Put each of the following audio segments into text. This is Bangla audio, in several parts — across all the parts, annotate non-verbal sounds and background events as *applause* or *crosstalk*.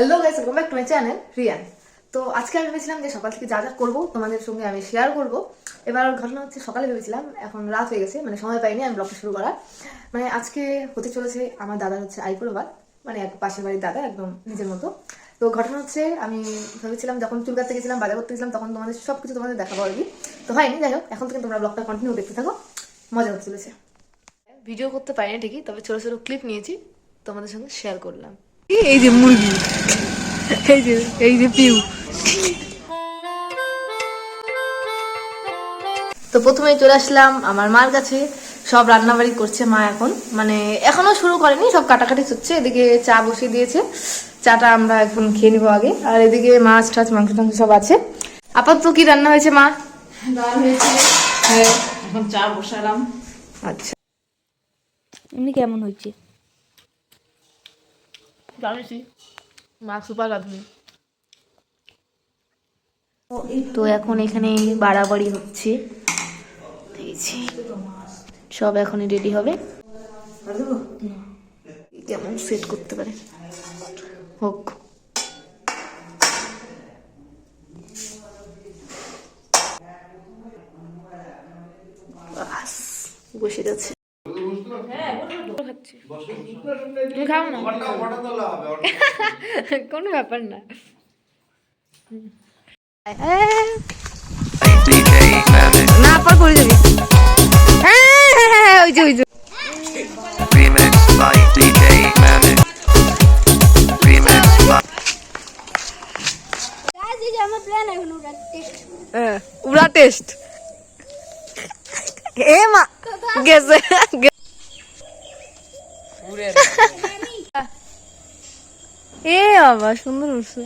Hello guys welcome back to my channel Riyan তো আজকে আমি ভেবেছিলাম যে সকাল থেকে যা যা করব, তোমাদের সঙ্গে আমি শেয়ার করব। এবার ঘটনা হচ্ছে সকালে ভেবেছিলাম, এখন রাত হয়ে গেছে মানে সময় পাইনি আমি ব্লগটা শুরু করার। মানে আজকে হতে চলেছে আমার দাদা হচ্ছে আইপুরবাদ মানে এক পাশের বাড়ির দাদা, একদম নিজের মতো। তো ঘটনা হচ্ছে, আমি ভেবেছিলাম যখন চুল কাটতে গেছিলাম, বাজার করতে গেছিলাম, তখন তোমাদের সব কিছু তোমাদের দেখাবো আর কি তো হয়নি, যাই হোক, এখন থেকে তোমরা ব্লগটা কন্টিনিউ দেখতে থাকো, মজা হতে চলেছে। ভিডিও করতে পারিনি ঠিকই, তবে ছোটো ছোটো ক্লিপ নিয়েছি, তোমাদের সঙ্গে শেয়ার করলাম। এই যে মুরগি। এই যে এই যে পিউ। তো প্রথমেই চলে আসলাম আমার মার কাছে। সব রান্নাবাড়ি করছে মা এখন। মানে এখনও শুরু করেনি সব কাটাকাটি হচ্ছে। এদিকে চা বসিয়ে দিয়েছে। চাটা আমরা এখন খেয়ে নিবো আগে। আর এদিকে মাছ টাছ মাংস টাংস সব আছে। আপাতত কি রান্না হয়েছে মা? ডাল হয়েছে। হ্যাঁ। এখন চা বসালাম। আচ্ছা। এমনি কেমন হয়েছে? জানিসই। সুপার তো এখন এখানে বাড়াবাড়ি হচ্ছে। সব এখনই রেডি হবে। কেমন সেট করতে পারে। হোক। বাস, গেছে খাচ্ছি। খাও না? *laughs* কোনো ব্যাপার না। না পর করে যাবি হ্যাঁ হ্যাঁ ওই যে ওই যে। টেস্ট এ মা গেছে। এ বাবা সুন্দর উঠছে।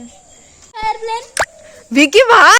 ভিকি ভাই!